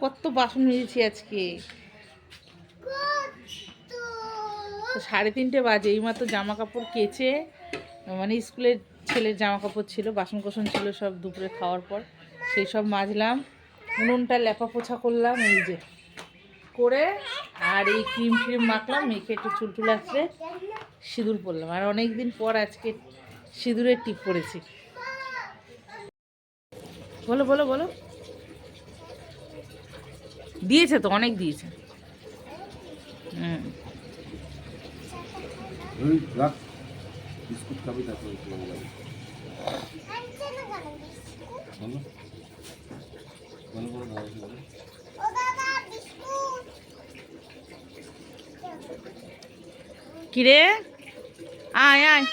কত বাসন মেজেছি আজকে। সাড়ে তিনটে বাজে, এইমাত্র জামা কাপড় কেচে মানে স্কুলের ছেলের জামা কাপড় ছিল বাসন কোসন ছিল সব দুপুরে খাওয়ার পর, সেই সব মাজলাম, উনুনটা লেপা পোছা করলাম, এই যে, করে, আর এই ক্রিম ফ্রিম মাখলাম, মেখে একটু চুল টুল আসলে সিঁদুর পরলাম, আর অনেক দিন পর আজকে সিঁদুরের টিপ পরেছি। বলো বলো বলো। দিয়েছে তো অনেক দিয়েছে। হুম। আয় রাখ বিস্কুট খাবি তারপরে একটু ভালো লাগবে বলো বলো বলো দাদা কি বলো কিরে আয় আয়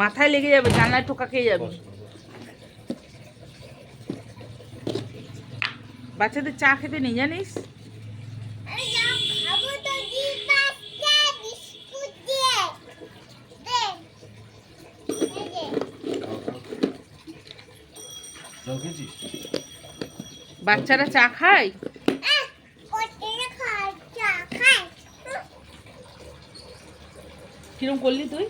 মাথায় লেগে যাবে জানলায় টোকা খেয়ে যাবে। বাচ্চাদের চা খেতে নেই জানিস? বাচ্চারা চা খায়? কিরম করলি তুই?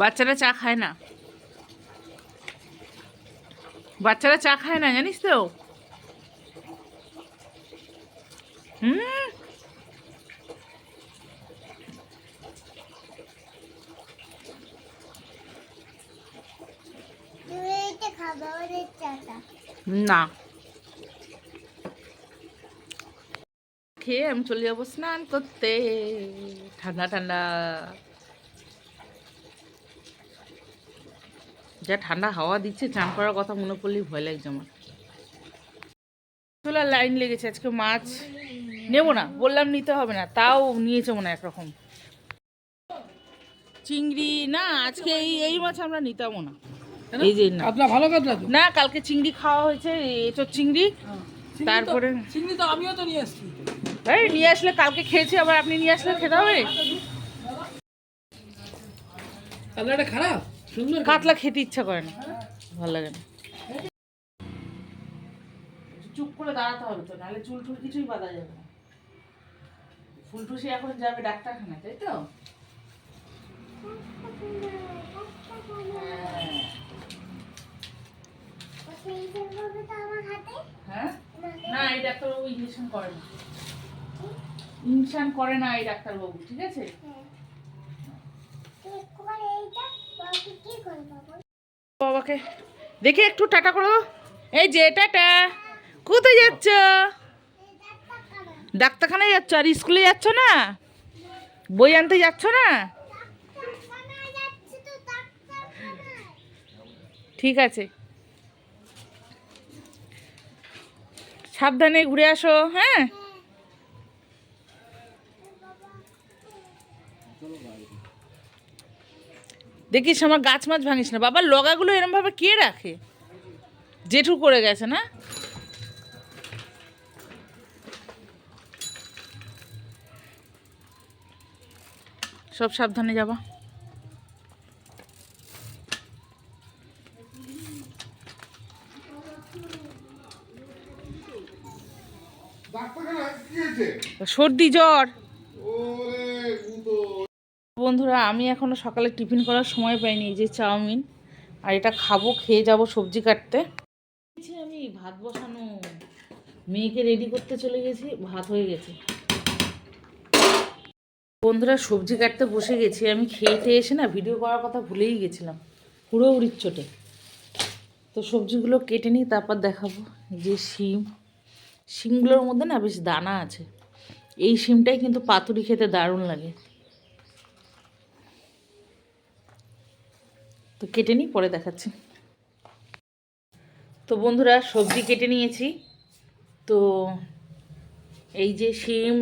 বাচ্চারা চা খায় না। বাচ্চারা চা খায় না, জানিস তো? হুম? না। খেয়ে আমি চলে যাব স্নান করতে। ঠান্ডা ঠান্ডা। যা ঠান্ডা হাওয়া দিচ্ছে চান করার কথা মনে করলেই ভয় লাগছে আমার। চলার লাইন লেগেছে আজকে মাছ নেব না বললাম নিতে হবে না তাও নিয়েছে মনে হয় একরকম। চিংড়ি না আজকে এই এই মাছ আমরা নিতামও না। এই যে না। ভালো না কালকে চিংড়ি খাওয়া হয়েছে এঁচোর চিংড়ি। চিংড়ি তারপরে চিংড়ি তো আমিও তো নিয়ে এসেছি এই নিয়ে আসলে কালকে খেয়েছি আবার আপনি নিয়ে আসলে খেতে হবে? খারাপ? সুন্দর কাতলা খেতে ইচ্ছা করে না। ভালো লাগে না। চুপ করে দাঁড়াতে হবে তো নাহলে চুল টুল কিছুই বাঁধা যাবে না। ফুলটুসি এখন যাবে ডাক্তারখানা তাই তো? হ্যাঁ? না এই ডাক্তারবাবু ইঞ্জেকশন করে না ইঞ্জেকশন করে না এই ডাক্তারবাবু ঠিক আছে? বাবাকে। দেখে একটু টাটা করো এই যে, টাটা। কোথায় যাচ্ছ? ডাক্তারখানায় যাচ্ছ? আর স্কুলে যাচ্ছ না? বই আনতে যাচ্ছ না? ঠিক আছে। সাবধানে ঘুরে আসো হ্যাঁ? দেখিস আমার গাছ মাছ ভাঙিস না। বাবা লগাগুলো এরমভাবে কে রাখে? জেঠু করে গেছে না? সব সাবধানে যাবা। সর্দি জ্বর। বন্ধুরা, আমি এখনও সকালে টিফিন করার সময় পাইনি, এই যে চাউমিন। আর এটা খাব, খেয়ে যাব সবজি কাটতে। আমি ভাত বসানো মেয়েকে রেডি করতে চলে গেছি, ভাত হয়ে গেছে। বন্ধুরা, সবজি কাটতে বসে গেছি। আমি খেয়ে এসে না ভিডিও করার কথা ভুলেই গেছিলাম, পুরো উড়ির চোটে তো সবজিগুলো কেটে নিই, তারপর দেখাবো। যে শিম, শিমগুলোর মধ্যে না বেশ দানা আছে। এই শিমটাই কিন্তু পাতুরি খেতে দারুণ লাগে। তো কেটে নিই, পরে দেখাচ্ছি। তো বন্ধুরা, সবজি কেটে নিয়েছি। তো এই যে শিম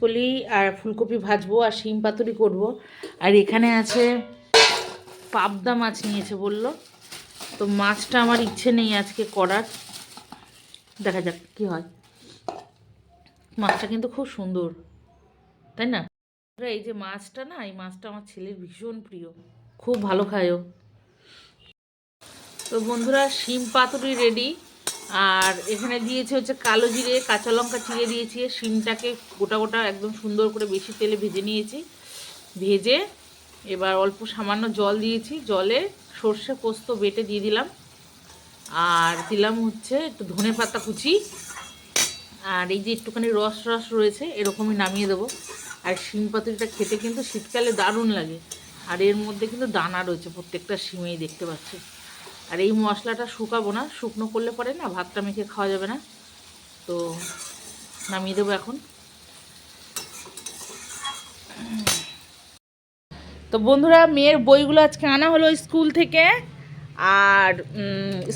কলি আর ফুলকপি ভাজবো আর শিম পাতুরি করব। আর এখানে আছে পাবদা মাছ নিয়েছে বলল। তো মাছটা আমার ইচ্ছে নেই আজকে করার। দেখা যাক কি হয়। মাছটা কিন্তু খুব সুন্দর, তাই না? এই যে মাছটা না, এই মাছটা আমার ছেলের ভীষণ প্রিয়। খুব ভালো খায় ও। তো বন্ধুরা, শিম পাতুরি রেডি আর এখানে দিয়েছে হচ্ছে কালো জিরে, কাঁচা লঙ্কা চিড়ে দিয়েছি। শিমটাকে গোটা গোটা একদম সুন্দর করে বেশি তেলে ভেজে নিয়েছি। ভেজে এবার অল্প সামান্য জল দিয়েছি। জলে সর্ষে পোস্ত বেটে দিয়ে দিলাম। আর দিলাম হচ্ছে একটু ধনে পাতা কুচি। আর এই যে একটুখানি রস রস রয়েছে, এরকমই নামিয়ে দেবো। আর শিম পাতুরিটা খেতে কিন্তু শীতকালে দারুণ লাগে। আর এর মধ্যে কিন্তু দানা রয়েছে, প্রত্যেকটা শিমেই দেখতে পাচ্ছি। আর এই মশলাটা শুকাবো না, শুকনো করলে পরে না ভাতটা মেখে খাওয়া যাবে না। তো নামিয়ে দেবো এখন। তো বন্ধুরা, মেয়ের বইগুলো আজকে আনা হলো স্কুল থেকে, আর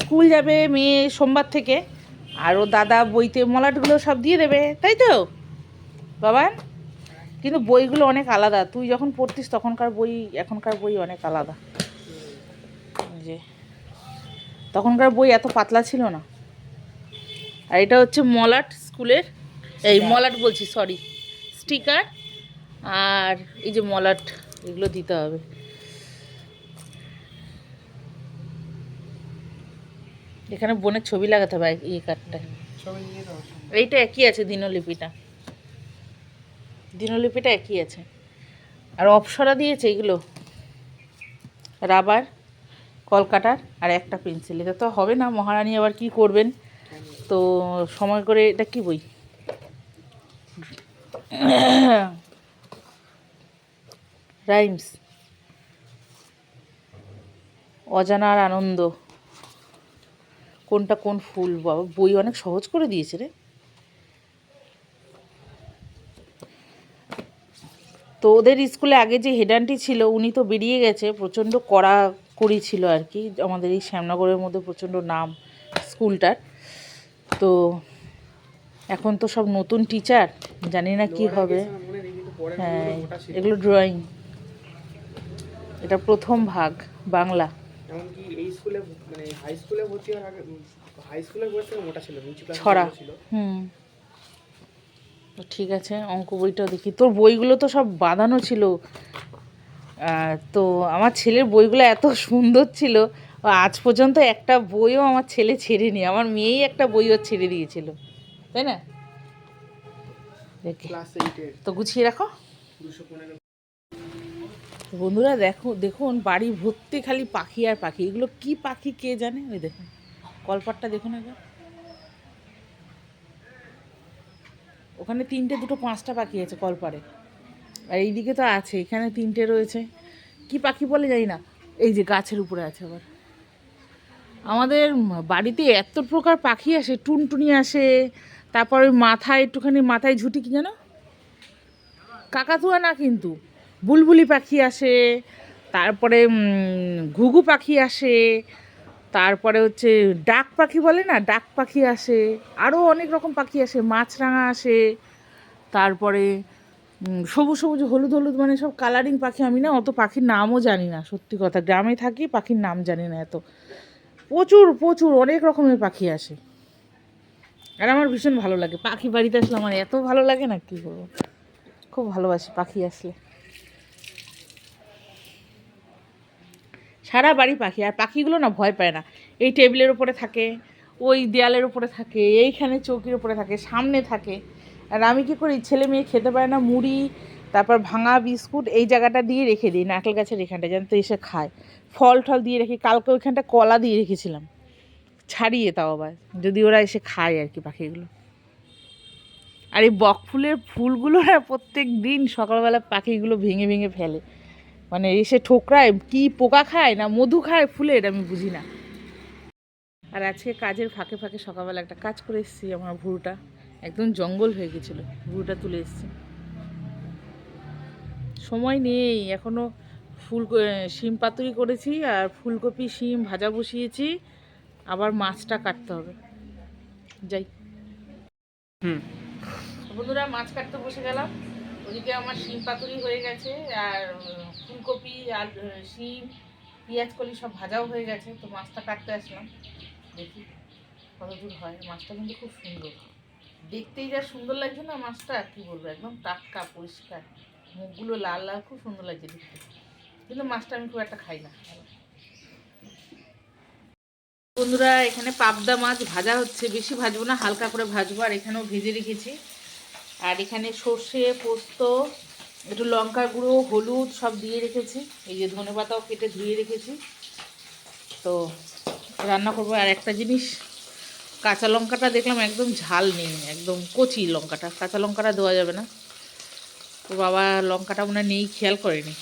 স্কুল যাবে মেয়ে সোমবার থেকে, আর ও দাদা বইতে মলাটগুলো সব দিয়ে দেবে, তাই তো? বাবা, কিন্তু বইগুলো অনেক আলাদা। তুই যখন পড়তিস তখনকার বই, এখনকার বই অনেক আলাদা। যে। তখনকার বই এত পাতলা ছিল না। আর এটা হচ্ছে মলাট স্কুলের এই মলাট বলছি সরি স্টিকার আর এই যে মলাট এগুলো দিতে হবে। এখানে বোনের ছবি লাগাতে হবে এই কার্ডটায়। এইটা একই আছে দিনলিপিটা। দিনলিপিটা একই আছে। আর অপসরা দিয়েছে এগুলো। রাবার। কলকাটার আর একটা পেন্সিল। এটা তো হবে না, মহারানী আবার কি করবেন? তো সময় করে এটা কি বই? রাইমস। অজানার আনন্দ। কোনটা কোন ফুল? বাবা, বই অনেক সহজ করে দিয়েছে রে। তো ওদের স্কুলে আগে যে হেডানটি ছিল, উনি তো বেরিয়ে গেছে, প্রচণ্ড কড়া করি ছিল আর কি। আমাদের এই শ্যামনগরের মধ্যে প্রচণ্ড নাম স্কুলটার। তো এখন তো সব নতুন টিচার জানি না কি হবে। হ্যাঁ এগুলো ড্রয়িং এটা প্রথম ভাগ বাংলা। মানে ছড়া। হুম। তো ঠিক আছে অঙ্ক বইটাও দেখি। তোর বইগুলো তো সব বাঁধানো ছিল। তো আমার ছেলের বইগুলো এত সুন্দর ছিল আজ পর্যন্ত একটা বইও আমার ছেলে ছেড়েনি আমার মেয়েই একটা বইও ছেড়ে দিয়েছিল তাই না? তো গুছিয়ে রাখো। বন্ধুরা দেখো দেখুন বাড়ি ভর্তি খালি পাখি আর পাখি এগুলো কি পাখি কে জানে? ওই দেখুন কলপাটটা দেখুন একবার। ওখানে তিনটে দুটো পাঁচটা পাখি আছে কলপারে আর এইদিকে তো আছে, এখানে তিনটে রয়েছে। কি পাখি বলে জানি না। এই যে গাছের উপরে আছে আবার। আমাদের বাড়িতে এত প্রকার পাখি আসে, টুনটুনি আসে, তারপর ওই মাথায় একটুখানি, মাথায় ঝুটি কি জানো? কাকাতুয়া না কিন্তু, বুলবুলি পাখি আসে, তারপরে ঘুঘু পাখি আসে, তারপরে হচ্ছে ডাক পাখি বলে না, ডাক পাখি আসে আরও অনেক রকম পাখি আসে, মাছরাঙা আসে, তারপরে সবুজ সবুজ, হলুদ হলুদ মানে সব কালারিং পাখি আমি না, অত পাখির নামও জানি না, সত্যি কথা। গ্রামে থাকি, পাখির নাম জানি না এত। প্রচুর প্রচুর, অনেক রকমের পাখি আসে। আর আমার ভীষণ ভালো লাগে। পাখি বাড়িতে আসলে আমার এত ভালো লাগে না, কী করব খুব ভালোবাসি পাখি আসলে। সারা বাড়ি পাখি, আর পাখিগুলো না ভয় পায় না। এই টেবিলের উপরে থাকে, ওই দেয়ালের উপরে থাকে, এইখানে চৌকির উপরে থাকে, সামনে থাকে। আর আমি কী করি, ছেলে মেয়ে খেতে পারে না, মুড়ি, তারপর ভাঙা বিস্কুট, এই জায়গাটা দিয়ে রেখে দিই, নারকেল গাছের এখানটা যেন তো এসে খায়। ফল টল দিয়ে রেখে, কালকে ওইখানটা কলা দিয়ে রেখেছিলাম। ছাড়িয়ে তাও আবার, যদি ওরা এসে খায় আর কি পাখিগুলো। আর এই বক ফুলের ফুলগুলো না প্রত্যেক দিন সকালবেলা পাখিগুলো ভেঙে ভেঙে ফেলে। মানে এসে ঠোকরায়, কি পোকা খায় না মধু খায় ফুলের, আমি বুঝি না। আর আজকে কাজের ফাঁকে ফাঁকে সকালবেলা একটা কাজ করে এসেছি আমার ভুরুটা। একদম জঙ্গল হয়ে গেছিল ভুরুটা তুলে এসেছি। সময় নেই এখনও ফুল শিম পাতুরি করেছি আর ফুলকপি শিম ভাজা বসিয়েছি আবার মাছটা কাটতে হবে। যাই। হুম। বন্ধুরা মাছ কাটতে বসে গেলাম। ওদিকে আমার শিম পাতুরি হয়ে গেছে আর ফুলকপি আর শিম পেঁয়াজ কলি সব ভাজাও হয়ে গেছে তো মাছটা কাটতে আসলাম। দেখি কতদূর হয়। মাছটা কিন্তু খুব সুন্দর। দেখতেই যা সুন্দর লাগছে না, মাছটা, কি বলব, একদম টাটকা, পরিষ্কার। মুখগুলো লাল লাল, খুব সুন্দর লাগছে দেখতে। কিন্তু মাছটা আমি খুব একটা খাই না। বন্ধুরা, এখানে পাবদা মাছ ভাজা হচ্ছে। বেশি ভাজবো না, হালকা করে ভাজবো, আর এখানেও ভেজে রেখেছি। আর এখানে সর্ষে, পোস্ত, একটু লঙ্কার গুঁড়ো, হলুদ সব দিয়ে রেখেছি। এই যে ধনে পাতাও কেটে ধুয়ে রেখেছি। তো রান্না করব। আর একটা জিনিস কাঁচা লঙ্কাটা দেখলাম একদম ঝাল নেই, একদম কচি লঙ্কাটা। কাঁচা লঙ্কাটা দেওয়া যাবে না। তো বাবা লঙ্কাটা মনে নেই, খেয়াল করেনি।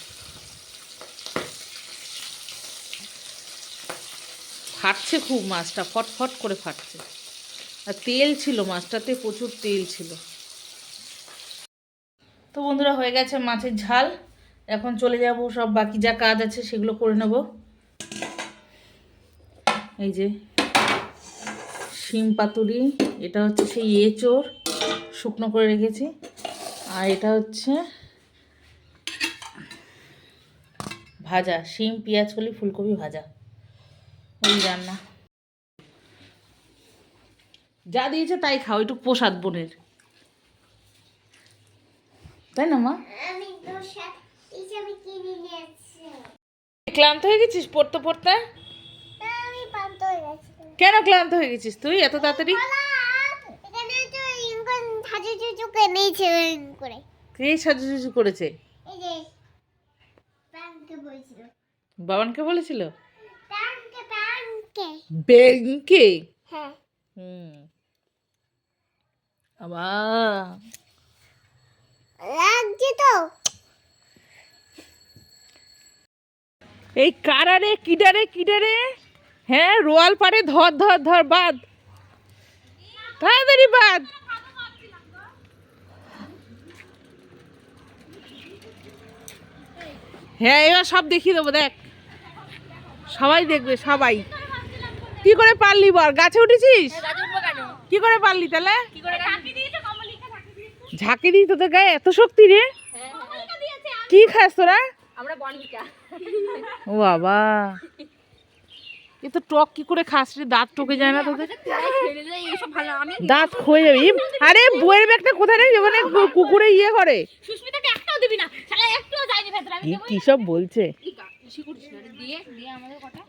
ফাটছে খুব মাছটা, ফটফট করে ফাটছে। আর তেল ছিল মাছটাতে, প্রচুর তেল ছিল। তো বন্ধুরা, হয়ে গেছে মাছের ঝাল। এখন চলে যাব, সব বাকি যা কাজ আছে সেগুলো করে নেব। এই যে শিম পাতুরি এটা হচ্ছে সেই এঁচোড় শুকনো করে রেখেছি। আর এটা হচ্ছে ভাজা শিম পেঁয়াজ কলি ফুলকপি ভাজা। এই রান্না। যা দিয়েছে তাই খাও একটু প্রসাদ বোনের। তাই না মা? ক্লান্ত হয়ে গেছিস পড়তে পড়তে আমি পান্ত হয়ে গেছি কেন ক্লান্ত হয়ে গেছিস তুই এত তাড়াতাড়ি? কে সাজুজুজু করেছে? বাবানকে বলেছিল? ব্যাংকে? হ্যাঁ। হুম। আবার লাগছে তো। এই কারারে কিডারে কিডারে হ্যাঁ রোয়াল পারে ধর ধর ধর বাদ। তাড়াতাড়ি বাদ। হ্যাঁ এবার সব দেখিয়ে দেবো দেখ। সবাই দেখবে সবাই। কি করে পারলি বল? গাছে উঠেছিস? কি করে পারলি তাহলে? ঝাঁকি দিই তোদের গায়ে এত শক্তি রে? কি খাস তোরা? আমরা ও বাবা। এ তো টক কি করে খাস রে? দাঁত টকে যায় না তোদের। দাঁত খয়ে যাবি। আরে বইয়ের ব্যাগটা কোথায় রে? মানে কুকুরে ইয়ে করে। সুস্মিতাকে একটাও দিবি না শালা একটুও যায়নি ভেতরে আমি কি সব বলছে? দিয়ে দিয়ে আমাদের কথা।